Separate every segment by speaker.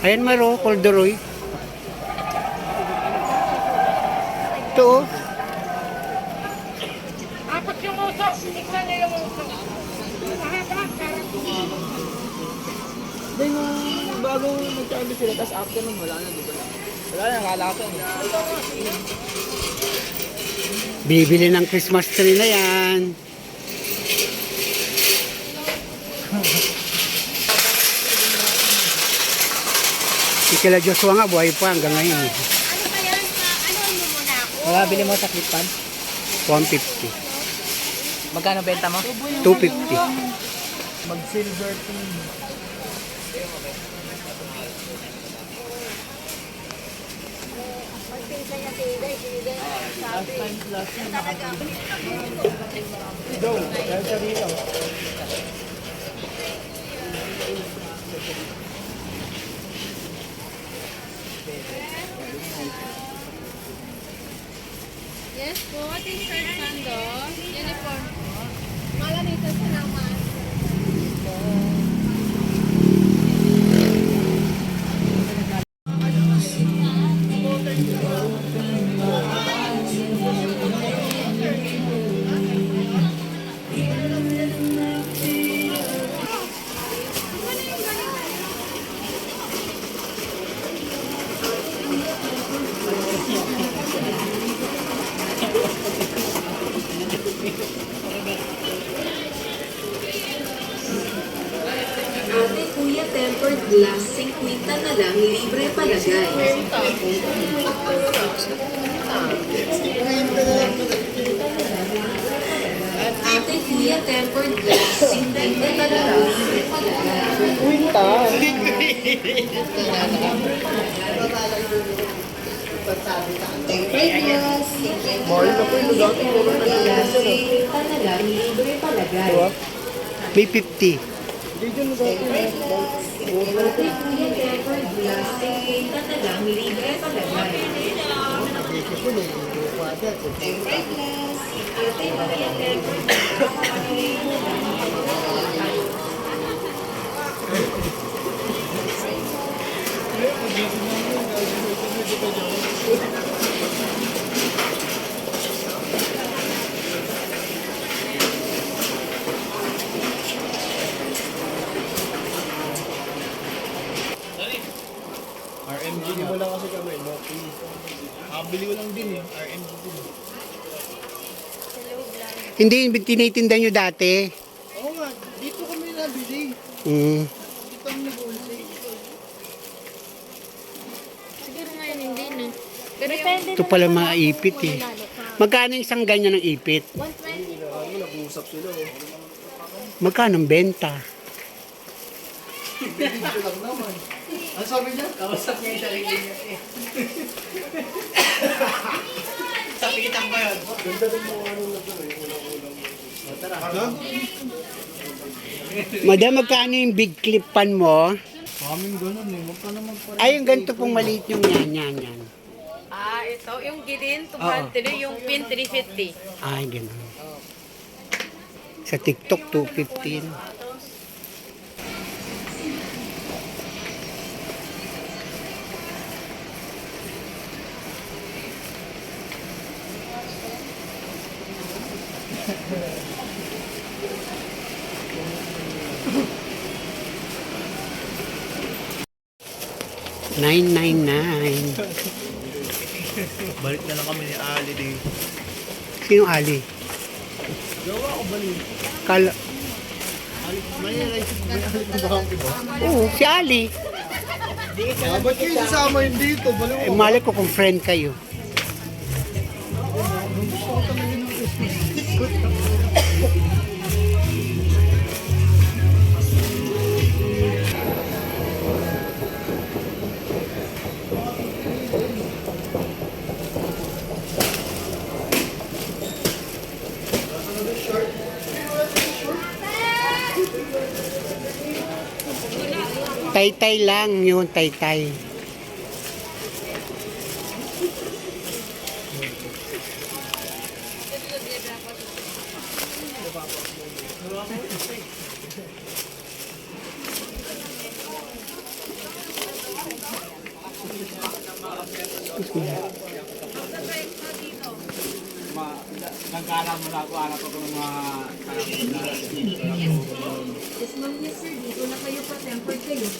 Speaker 1: Ayan maro, corduroy. Ito oh.
Speaker 2: Apat yung uso. Isa na yung uso.
Speaker 3: Then, nung bago nagkabi sila, tapos after nung wala na, di ba? Wala na, nakalaksan.
Speaker 1: Bibili ng Christmas tree na yan. Si Kila Joshua nga, buhay pa hanggang ngayon. eh.
Speaker 2: Ano ba yan? Pa- Ano mo muna ako?
Speaker 3: Wala, bili mo sa clip pan?
Speaker 1: 150.
Speaker 3: Magkano benta mo?
Speaker 1: 250.
Speaker 3: Mag-silver team.
Speaker 2: Magpinsa niya tila. Ibigay mo yung sabi.
Speaker 3: last time,
Speaker 2: Talaga.
Speaker 3: Go, dahil sa rito.
Speaker 2: Yes po. Ating first sando. Uniform po. Malamito sa naman.
Speaker 4: Ate Kuya Tempered Glass, 50 na lang, libre palagay. Ate Kuya Tempered Glass, 50 na lang, libre palagay.
Speaker 3: Quinta.
Speaker 4: Tempered Glass, 50
Speaker 3: Mahal na po yung dati. Puro na
Speaker 4: Glass, 50 na lang, libre palagay.
Speaker 1: May 50.
Speaker 3: Dyan na dati.
Speaker 4: Ate Kuya Tempered Glass, 50 na lang, libre palagay. Tempered Glass, Ate Kuya Tempered Glass,
Speaker 5: RMG din mo lang kasi kami, Loki. Nakabili ko lang din eh, RMG din.
Speaker 1: Hindi, tinitinda nyo dati.
Speaker 5: Oo nga, dito kami nabili.
Speaker 1: Mm.
Speaker 5: Dito kami nag-wholesale.
Speaker 2: Siguro ngayon hindi na. Pero Depende
Speaker 1: Ito pala mga ipit eh. Magkano yung isang ganyan ng ipit?
Speaker 2: 120 po.
Speaker 5: Ano, nag-uusap sila oh.
Speaker 1: Magkano ang benta?
Speaker 5: Video lang naman. Ano sabi niya?
Speaker 3: Kausap niya yung sarili niya eh. Sapitan ko yun.
Speaker 5: Ganda rin mo ano na ito eh, ulang-ulang.
Speaker 1: Madam, magkano yung big clip pan mo?
Speaker 5: Kaming ganun eh, huwag ka na magpa
Speaker 1: Ay, yung ganito pong maliit yung yan, yan, yan.
Speaker 6: Ah, ito, yung gilin, 200, yung pin, 350.
Speaker 1: Ay, ganun. Sa TikTok, 215. Nine nine nine.
Speaker 5: Balik na lang kami ni Ali din.
Speaker 1: Sino Ali?
Speaker 5: Gawa ko balik.
Speaker 1: Kala,
Speaker 5: Ali, may naisip may Ali ba ang iba?
Speaker 1: oo, si Ali.
Speaker 5: Ah, ba't kayo sasama yun dito? Balik
Speaker 1: Eh, malay ko kung friend kayo. Tay-tay lang yun, tay-tay.
Speaker 3: Nagkaalam mo na ako, alam ako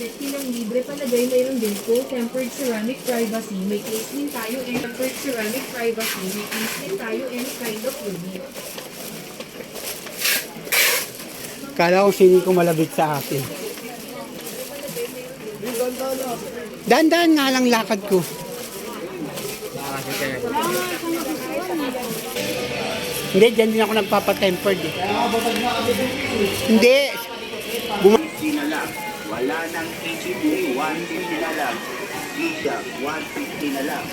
Speaker 4: 150 lang libre palagay. Mayroon din po tempered ceramic privacy. May case din tayo and tempered ceramic privacy. May case din tayo any kind of unit.
Speaker 1: Kala ko sino ko malabit sa akin. Dandan nga lang lakad ko. Hindi, dyan din ako nagpapatempered eh. Hindi,
Speaker 7: wala nang ECP, 150 na lang. Isha, 150 na lang.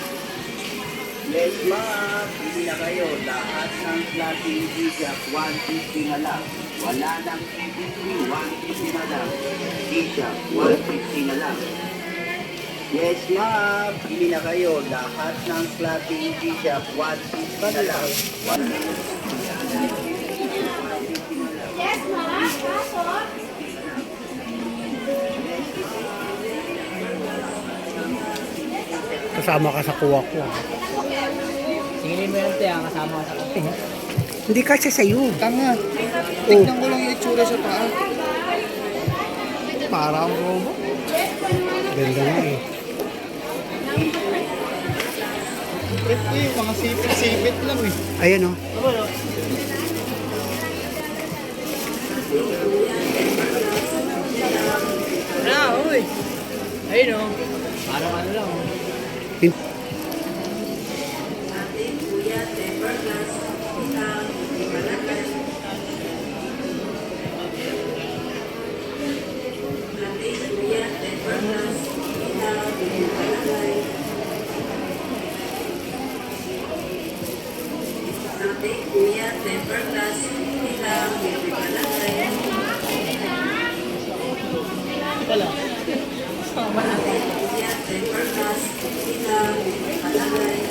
Speaker 7: Yes, ma'am. Hindi na kayo. Lahat ng klaseng Isha, 150 na lang. Wala nang ECP, 150 na lang. Isha, 150 na lang. Yes, ma'am. Hindi na kayo. Lahat ng klaseng Isha, 150 na lang. Wala
Speaker 1: Kasama ka sa kuwa ko.
Speaker 3: Tingin mo yan, te, ah, kasama ka sa kape.
Speaker 1: Hindi kasi sa'yo.
Speaker 5: Tanga. Tignan ko lang yung itsura sa paa. Parang robot.
Speaker 1: Ganda nga eh.
Speaker 5: Ito yung mga sipit-sipit lang eh.
Speaker 1: Ayan oh.
Speaker 3: Ah, uy! Ayun o. sila,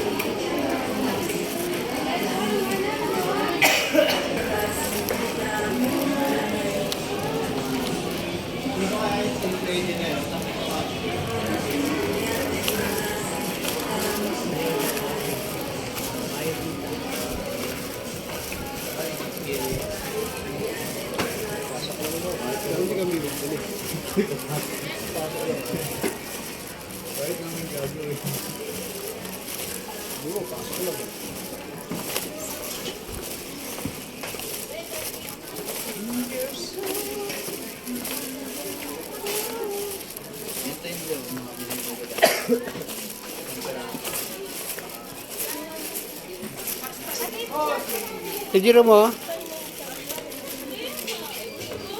Speaker 1: Siguro mo.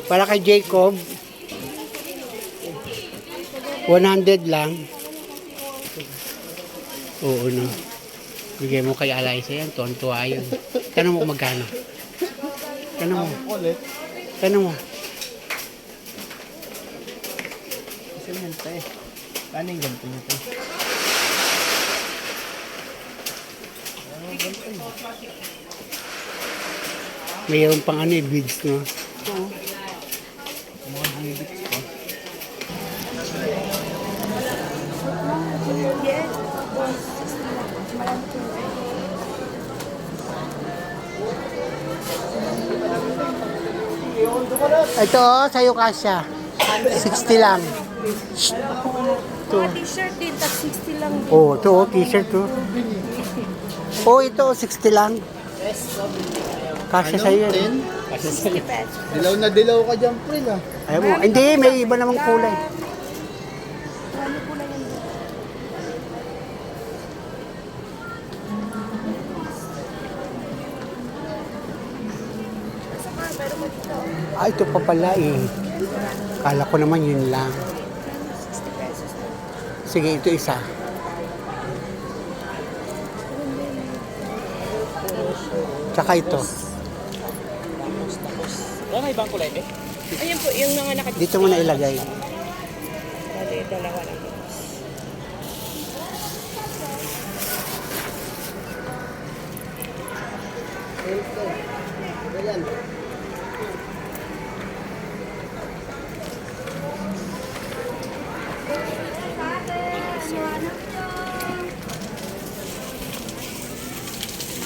Speaker 1: Para kay Jacob. 100 lang. Oo no. Bigay mo kay Alaysa yan. Tuwan-tuwa yun. Tanong mo magkano. Tanong mo. Tanong mo.
Speaker 5: Kasi yan, te. Paano yung ganito niya, te?
Speaker 1: Mayroon pang ano eh, beads no.
Speaker 5: Mga bibits pa.
Speaker 1: Ito oh, sa'yo kasya. 60 lang. Ito.
Speaker 2: T-shirt din, tag 60 lang.
Speaker 1: Oh, ito oh, t-shirt oh. Oh, ito 60 lang. Kasya
Speaker 5: Ano?
Speaker 1: sa'yo yan.
Speaker 5: 10?
Speaker 1: Kasya sa'yo.
Speaker 5: Dilaw na dilaw ka dyan, pre, ah.
Speaker 1: Ayaw mo. Hindi, may iba namang kulay. Ah, ito pa pala eh. Kala ko naman yun lang. Sige, ito isa. Tsaka ito
Speaker 3: mga ibang kulay eh?
Speaker 2: Ayan po, yung mga nakadisplay.
Speaker 1: Dito mo na ilagay.
Speaker 2: Bali, dalawa lang. Ayan.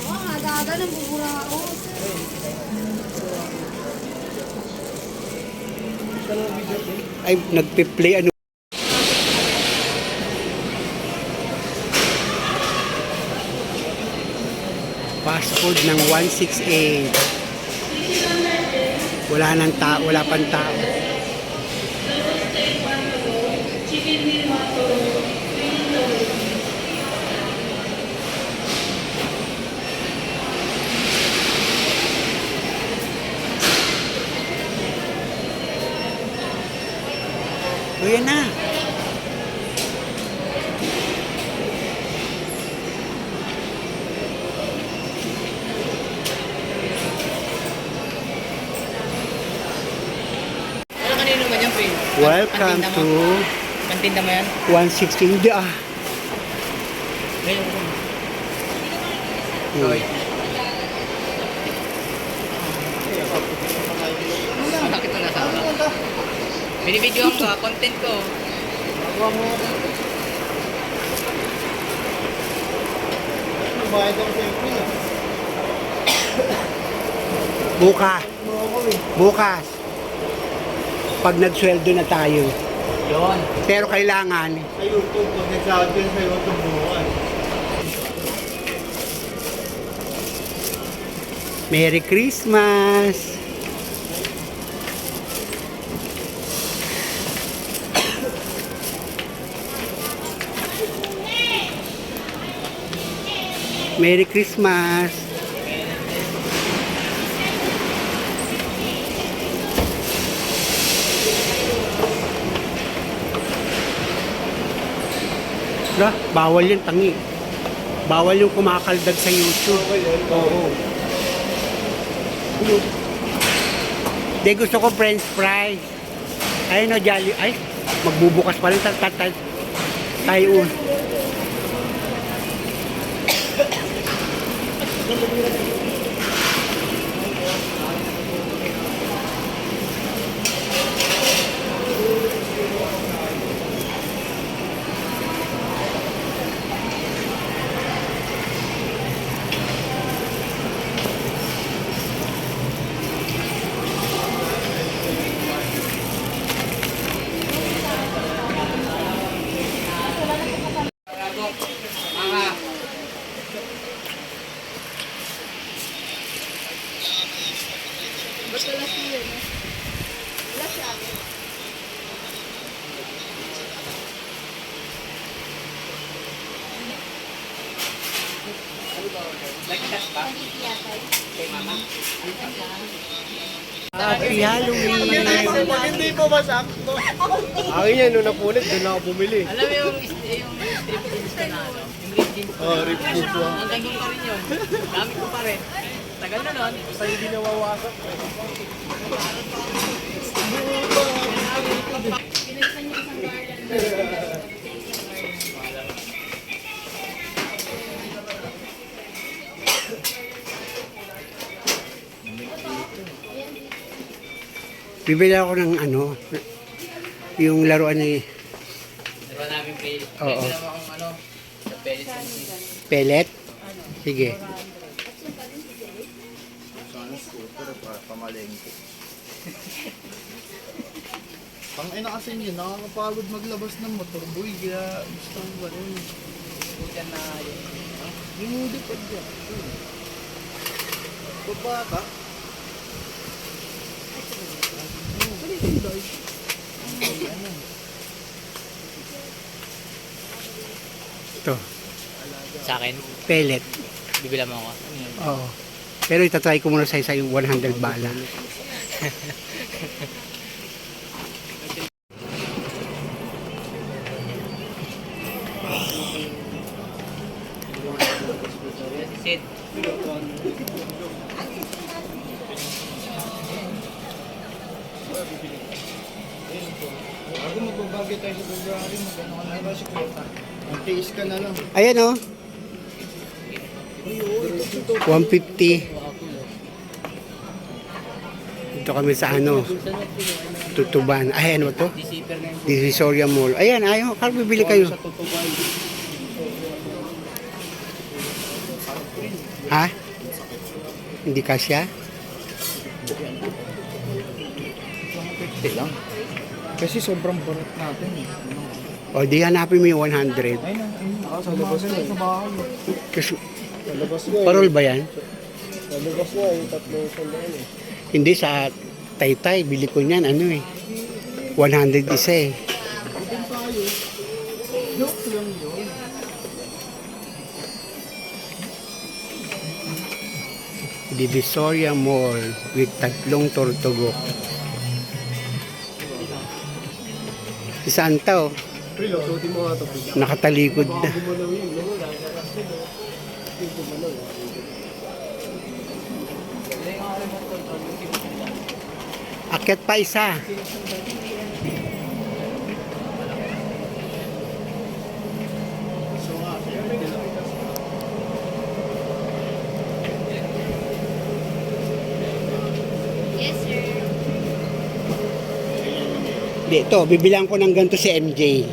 Speaker 2: Ako, aga-aga nang bubura ako.
Speaker 1: Ay, nagpe-play ano. Fast ng 168. Wala nang tao, wala pang tao. O yan na.
Speaker 3: Ano kanino man yan, pre?
Speaker 1: Welcome to
Speaker 3: Pantinda mo yan?
Speaker 1: 160. Hindi ah.
Speaker 3: Ngayon.
Speaker 1: Hmm.
Speaker 3: Binibidyo ko, content ko.
Speaker 5: Bayad ako sa ah.
Speaker 1: Bukas. Bukas. Pag nagsweldo na tayo.
Speaker 3: Yun.
Speaker 1: Pero kailangan,
Speaker 5: Sa YouTube, pag nagsahod ka sa YouTube bukas.
Speaker 1: Merry Christmas! Merry Christmas! Ra, bawal yung tangi. Bawal yung kumakaldag sa YouTube. Oo. Di gusto ko french fries. Ay no, jolly. Ay, magbubukas pa rin. Thank you. Tat, tat, tat. Tayo. Happy Halloween!
Speaker 5: Hindi po masakto. Akin yan, nung napunit, doon ako bumili.
Speaker 3: Alam mo yung, yung strip jeans ko na ano? Yung rip jeans ko.
Speaker 5: Oh, rip jeans ko.
Speaker 3: Hanggang yun pa rin yun. Gamit ko pa rin. Tagal na nun.
Speaker 5: Basta hindi nawawasak.
Speaker 1: Bibili ako ng ano, yung laruan ni
Speaker 3: Diba namin?
Speaker 1: Oo.
Speaker 3: Pwede naman akong ano, sa cheese.
Speaker 1: pellet. Sige.
Speaker 5: Pang ina kasi yun, nakakapagod maglabas ng motor boy, kaya gusto ko ba rin.
Speaker 3: Scooter na yun.
Speaker 5: Hindi pa dyan. Pabata.
Speaker 1: Ito,
Speaker 3: Sa akin,
Speaker 1: pellet.
Speaker 3: bibila mo ako.
Speaker 1: Oo. Pero itatry ko muna sa isa yung 100 bala.
Speaker 5: Bago magbabagay tayo sa February, magano ka na ba si Kuya? Ang tiis ka na lang.
Speaker 1: Ayan o. 150. Dito kami sa ano, Tutuban. Ay, ano to? Divisoria Mall. Ayan, ayaw. Kaya bibili kayo. Ha? Hindi kasya?
Speaker 3: Kasi sobrang barat natin eh.
Speaker 1: O di hanapin mo yung 100.
Speaker 3: Ayun na, ayun na. Sa labas na Sa bahay.
Speaker 1: Kasi,
Speaker 5: Sa labas nga.
Speaker 1: parol ba yan?
Speaker 5: Sa labas nga, yung tatlong sandaan eh.
Speaker 1: Hindi sa Taytay, bili ko niyan, ano eh. 100 isa eh.
Speaker 5: Joke lang yun.
Speaker 1: Divisoria Mall with tatlong tortugok. Si Santa oh, nakatalikod na. Akyat pa isa. Dito, bibilang ko ng ganito si MJ.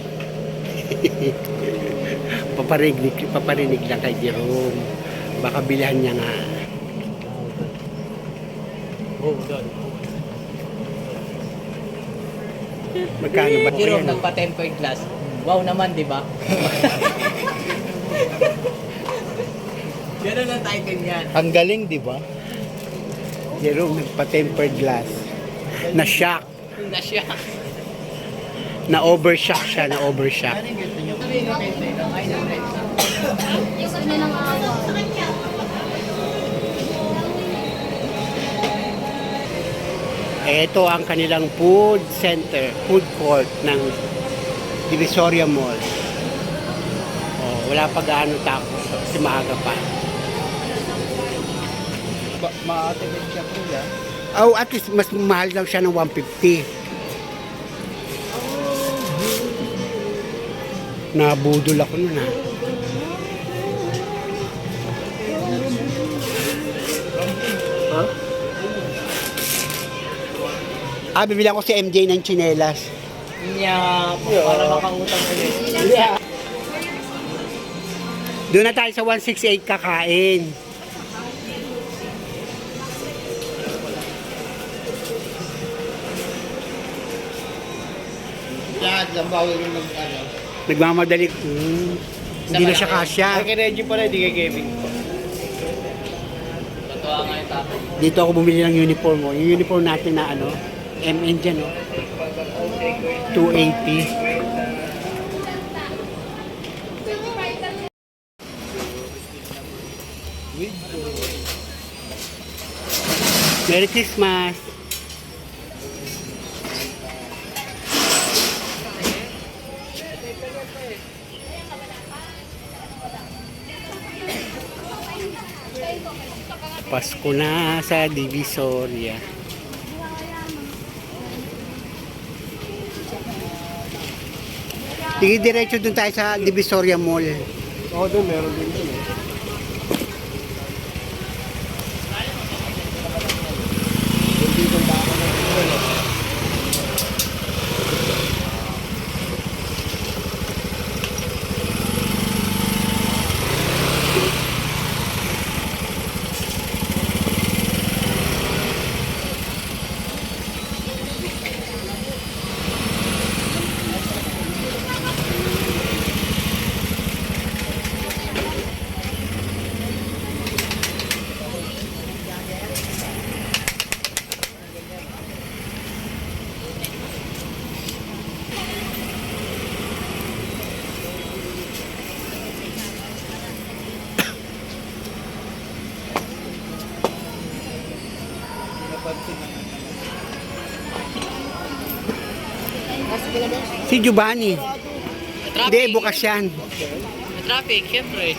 Speaker 1: paparinig, paparinig lang kay Jerome. Baka bilhan niya nga. Magkano ba
Speaker 8: Jerome
Speaker 1: yan?
Speaker 8: nagpa-tempered glass. Wow naman, di ba? Ganun ang title niyan.
Speaker 3: Ang galing, di ba?
Speaker 1: Jerome nagpa-tempered glass. Na-shock.
Speaker 8: Na siya.
Speaker 1: Na-overshock siya,
Speaker 8: na
Speaker 2: awa.
Speaker 1: Ito ang kanilang food center, food court ng Divisoria Mall. Oh, wala pa gaano tapos kasi maaga pa.
Speaker 3: Ba Makatipid siya yan.
Speaker 1: Oh, at least mas mahal daw siya ng 150. Nabudol ako nun ha. Ah, bibili ako si MJ ng chinelas.
Speaker 8: Niya po, para makautang ulit.
Speaker 1: Doon na tayo sa 168 kakain.
Speaker 5: Lahat lang bago yung mag.
Speaker 1: Nagmamadali. Hmm, hindi na siya kasya.
Speaker 5: Reggie pala, di kay Kevin.
Speaker 8: Totoo nga yung tatay.
Speaker 1: Dito ako bumili ng uniform mo. Yung uniform natin na ano, MN dyan, no? 280. Merry Christmas! Pasko na sa Divisoria. Diretso dun tayo sa Divisoria Mall.
Speaker 5: Oo, doon, meron din
Speaker 1: Si Giovanni. Hindi, bukas yan.
Speaker 8: Traffic, syempre.